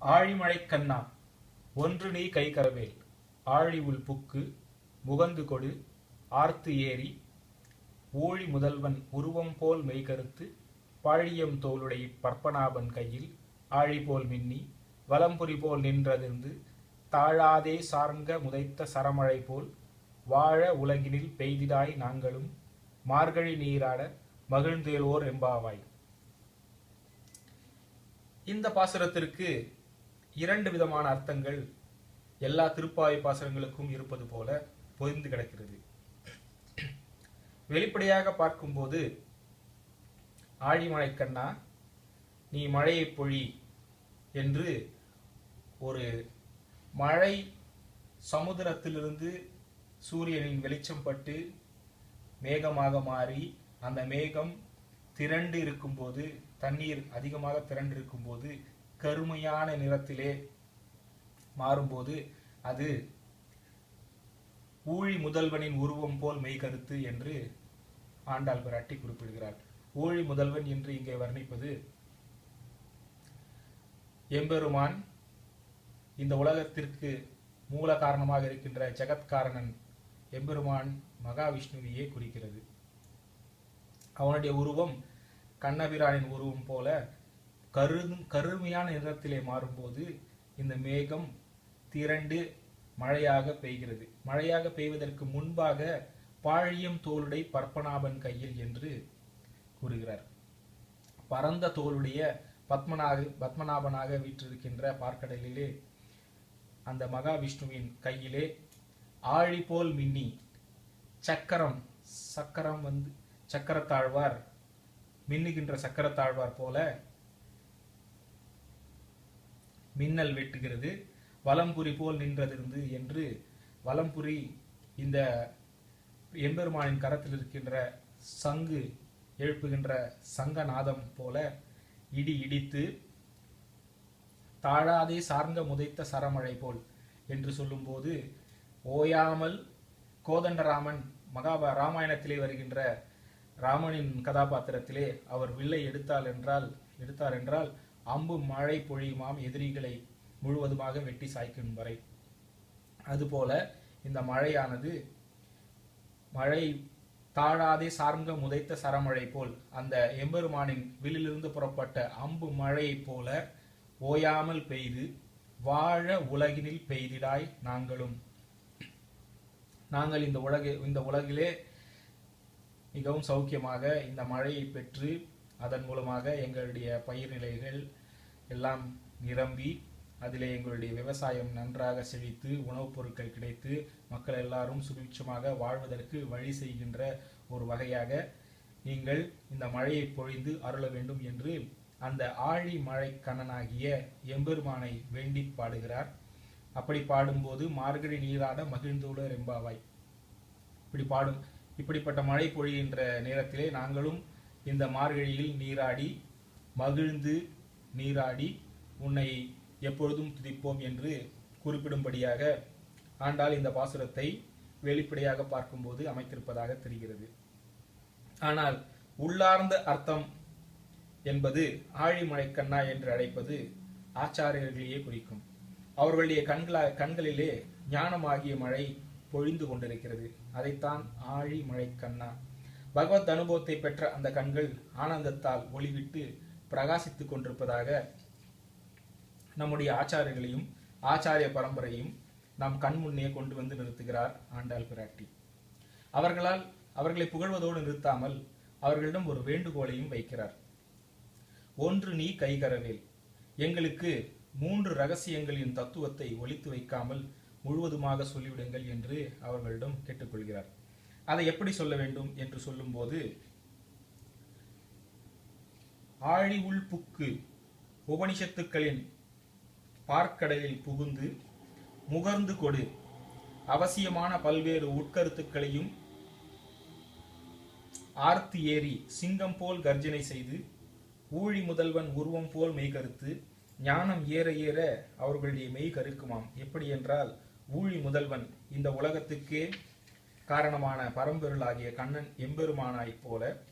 ஆழிமழை கண்ணா ஒன்று நீ கைகரவேல் ஆழி உள் புக்கு முகந்து கொடு ஆர்த்து ஏறி. ஊழி முதல்வன் உருவம் போல் மெய்கருத்து பாழியம் தோளுடை பற்பனாபன் கையில். ஆழி போல் மின்னி வலம்புரி போல் நின்றதிர்ந்து தாழாதே சார்ங்க முதைத்த சரமழை போல். வாழ உலகினில் பெய்திடாய் நாங்களும் மார்கழி நீராட மகிழ்ந்தேலோர் எம்பாவாய். இந்த பாசுரத்திற்கு இரண்டு விதமான அர்த்தங்கள் எல்லா திருப்பாவை பாசனங்களுக்கும் இருப்பது போல பொதிந்து கிடக்கிறது. வெளிப்படையாக பார்க்கும்போது ஆழிமலை கண்ணா நீ மழையை பொழி என்று ஒரு மழை சமுத்திரத்திலிருந்து சூரியனின் வெளிச்சம் பட்டு மேகமாக மாறி அந்த மேகம் திரண்டு இருக்கும்போது தண்ணீர் அதிகமாக திரண்டு இருக்கும்போது கருமையான நிறத்திலே மாறும்போது அது ஊழி முதல்வனின் உருவம் போல் மெய்கருத்து என்று ஆண்டாள் பிராட்டி குறிப்பிடுகிறார் ஊழி முதல்வன் என்று இங்கே வர்ணிப்பது எம்பெருமான். இந்த உலகத்திற்கு மூல காரணமாக இருக்கின்ற ஜெகத்காரணன் எம்பெருமான் மகாவிஷ்ணுவையே குறிக்கிறது. அவனுடைய உருவம் கண்ணபிரானின் உருவம் போல கரு கருமையான நிறத்திலே மாறும்போது இந்த மேகம் திரண்டு மழையாக பெய்கிறது. மழையாக பெய்வதற்கு முன்பாக பாழியம் தோளுடை பற்பனாபன் கையில் என்று கூறுகிறார். பரந்த தோளுடைய பத்மநாக பத்மநாபனாக வீற்றிருக்கின்ற பார்க்கடலிலே அந்த மகாவிஷ்ணுவின் கையிலே ஆழி போல் மின்னி சக்கரம் சக்கரம் வந்து சக்கரத்தாழ்வார் மின்னுகின்ற சக்கரத்தாழ்வார் போல மின்னல் வெட்டுகிறது. வலம்புரி போல் நின்றதிருந்து என்று வலம்புரி இந்த எம்பெருமானின் கரத்தில் இருக்கின்ற சங்கு எழுப்புகின்ற சங்கநாதம் போல இடி இடித்து தாழாதே சார்ந்த முதைத்த சரமழை போல் என்று சொல்லும்போது ஓயாமல் கோதண்டராமன் மகாபா ராமாயணத்திலே வருகின்ற ராமனின் கதாபாத்திரத்திலே அவர் வில்லை எடுத்தால் என்றால் எடுத்தார் என்றால் அம்பு மழை பொழியுமாம் எதிரிகளை முழுவதுமாக வெட்டி சாய்க்கும் வரை. அதுபோல இந்த மழையானது மழை தாழாதே சார்ந்த முதைத்த சரமழை போல் அந்த எம்பெருமானின் வில்லிலிருந்து புறப்பட்ட அம்பு மழையைப் போல ஓயாமல் பெய்து வாழ உலகினில் பெய்திடாய் நாங்களும். நாங்கள் இந்த உலக இந்த உலகிலே மிகவும் சௌக்கியமாக இந்த மழையை பெற்று அதன் மூலமாக எங்களுடைய பயிர் நிலைகள் எல்லாம் நிரம்பி அதிலே எங்களுடைய விவசாயம் நன்றாக செழித்து உணவுப் பொருட்கள் கிடைத்து மக்கள் எல்லாரும் சுபிட்சமாக வாழ்வதற்கு வழி செய்கின்ற ஒரு வகையாக நீங்கள் இந்த மழையை பொழிந்து அருள வேண்டும் என்று அந்த ஆழி மழை கண்ணனாகிய எம்பெருமானை வேண்டி பாடுகிறார். அப்படி பாடும்போது மார்கழி நீராட மகிழ்ந்தோடு ரெம்பாவாய். இப்படி பாடும் இப்படிப்பட்ட மழை பொழிகின்ற நேரத்திலே நாங்களும் இந்த மார்கழியில் நீராடி மகிழ்ந்து நீராடி உன்னை எப்பொழுதும் துதிப்போம் என்று குறிப்பிடும்படியாக ஆண்டால் இந்த பாசுரத்தை வெளிப்படையாக பார்க்கும்போது அமைத்திருப்பதாக தெரிகிறது. ஆனால் உள்ளார்ந்த அர்த்தம் என்பது ஆழிமழைக்கண்ணா என்று அழைப்பது ஆச்சாரியர்களையே குறிக்கும். அவர்களுடைய கண்களா கண்களிலே ஞானமாகிய மழை பொழிந்து கொண்டிருக்கிறது. அதைத்தான் ஆழி மழைக்கண்ணா பகவத் அனுபவத்தை பெற்ற அந்த கண்கள் ஆனந்தத்தால் ஒளிவிட்டு பிரகாசித்துக் கொண்டிருப்பதாக நம்முடைய ஆச்சாரியர்களையும் ஆச்சாரிய பரம்பரையும் நாம் கண்முன்னே கொண்டு வந்து நிறுத்துகிறார் ஆண்டாள் பிராட்டி. அவர்களால் அவர்களை புகழ்வதோடு நிறுத்தாமல் அவர்களிடம் ஒரு வேண்டுகோளையும் வைக்கிறார். ஒன்று நீ கைகரவேல். எங்களுக்கு மூன்று ரகசியங்களின் தத்துவத்தை ஒழித்து வைக்காமல் முழுவதுமாக சொல்லிவிடுங்கள் என்று அவர்களிடம் கேட்டுக்கொள்கிறார். அதை எப்படி சொல்ல வேண்டும் என்று சொல்லும்போது ஆழி உள் புக்கு உபனிஷத்துக்களின் பார்க்கடலில் புகுந்து முகர்ந்து கொடு. அவசியமான பல்வேறு உட்கருத்துக்களையும் ஆர்த்து ஏறி சிங்கம் போல் கர்ஜனை செய்து ஊழி முதல்வன் உருவம் போல் மெய்கருத்து ஞானம் ஏற ஏற அவர்களுடைய மெய் கருக்குமாம். எப்படி என்றால் ஊழி முதல்வன் இந்த உலகத்துக்கே காரணமான பரம்பொருளாகிய கண்ணன் எம்பெருமானாய்ப் போல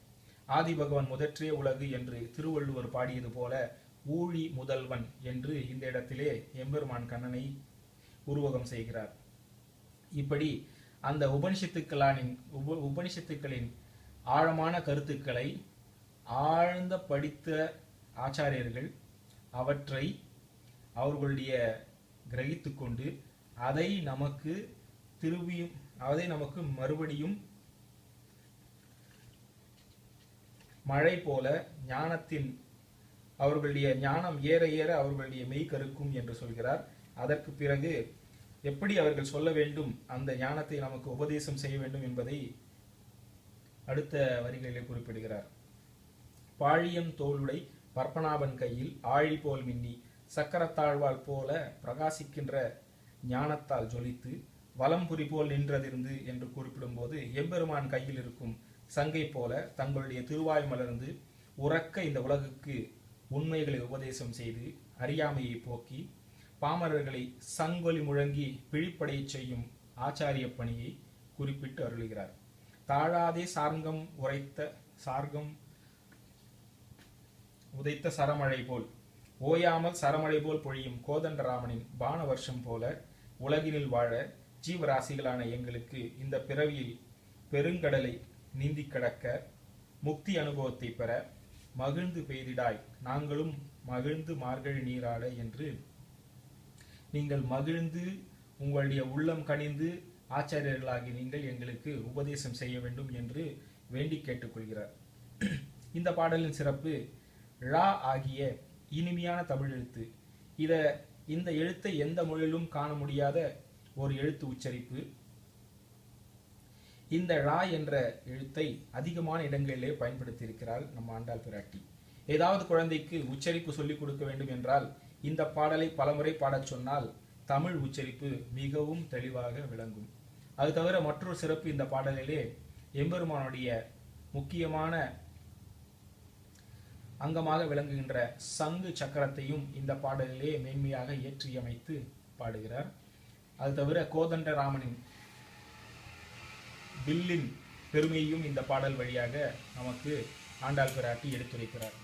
ஆதி பகவான் முதற்றே உலகு என்று திருவள்ளுவர் பாடியது போல ஊழி முதல்வன் என்று இந்த இடத்திலே எம்பெருமான் கண்ணனை உருவகம் செய்கிறார். இப்படி அந்த உபனிஷத்துக்களானின் உப உபனிஷத்துக்களின் ஆழமான கருத்துக்களை ஆழ்ந்த படித்த ஆச்சாரியர்கள் அவற்றை அவர்களுடைய கிரகித்து கொண்டு அதை நமக்கு திரும்பியும் அதை நமக்கு மறுபடியும் மழை போல ஞானத்தின் அவர்களுடைய ஞானம் ஏற ஏற அவர்களுடைய மெய் கருக்கும் என்று சொல்கிறார். அதற்கு பிறகு எப்படி அவர்கள் சொல்ல வேண்டும்? அந்த ஞானத்தை நமக்கு உபதேசம் செய்ய வேண்டும் என்பதை அடுத்த வரிகளிலே குறிப்பிடுகிறார். பாழியம் தோளுடை பற்பனாபன் கையில் ஆழி போல் மின்னி சக்கரத்தாழ்வாள் போல பிரகாசிக்கின்ற ஞானத்தால் ஜொலித்து வலம்புரி போல் நின்றதிருந்து என்று குறிப்பிடும்போது எம்பெருமான் கையில் இருக்கும் சங்கை போல தங்களுடைய திருவாய் மலர்ந்து உறக்க இந்த உலகுக்கு உண்மைகளை உபதேசம் செய்து அறியாமையை போக்கி பாமரர்களை சங்கொலி முழங்கி பிழிப்படையச் செய்யும் ஆச்சாரிய பணியை குறிப்பிட்டு அருளுகிறார். தாழாதே சார்கம் உரைத்த சார்கம் உதைத்த சரமழை போல் ஓயாமல் சரமழை போல் பொழியும் கோதண்டராமனின் பான வருஷம் போல உலகினில் வாழ ஜீவராசிகளான எங்களுக்கு இந்த பிறவியில் பெருங்கடலை நீந்தி கடக்க முக்தி அனுபவத்தை பெற மகிழ்ந்து பெய்திடாய். நாங்களும் மகிழ்ந்து மார்கழி நீராட என்று நீங்கள் மகிழ்ந்து உங்களுடைய உள்ளம் கனிந்து ஆச்சாரியர்களாகி நீங்கள் எங்களுக்கு உபதேசம் செய்ய வேண்டும் என்று வேண்டி கேட்டுக்கொள்கிறார். இந்த பாடலின் சிறப்பு ழா ஆகிய இனிமையான தமிழ் எழுத்து. இத இந்த எழுத்தை எந்த மொழியிலும் காண முடியாத ஒரு எழுத்து உச்சரிப்பு. இந்த ழா என்ற எழுத்தை அதிகமான இடங்களிலே பயன்படுத்தி இருக்கிறாள் நம்ம ஆண்டாள் பிராட்டி. ஏதாவது குழந்தைக்கு உச்சரிப்பு சொல்லிக் கொடுக்க வேண்டும் என்றால் இந்த பாடலை பலமுறை பாடச் சொன்னால் தமிழ் உச்சரிப்பு மிகவும் தெளிவாக விளங்கும். அது தவிர மற்றொரு சிறப்பு இந்த பாடலிலே எம்பெருமானுடைய முக்கியமான அங்கமாக விளங்குகின்ற சங்கு சக்கரத்தையும் இந்த பாடலிலே மேன்மையாக இயற்றியமைத்து பாடுகிறார். அது தவிர கோதண்டராமனின் வில்லின் பெருமையையும் இந்த பாடல் வழியாக நமக்கு ஆண்டாள் பிராட்டி எடுத்துரைக்கிறார்.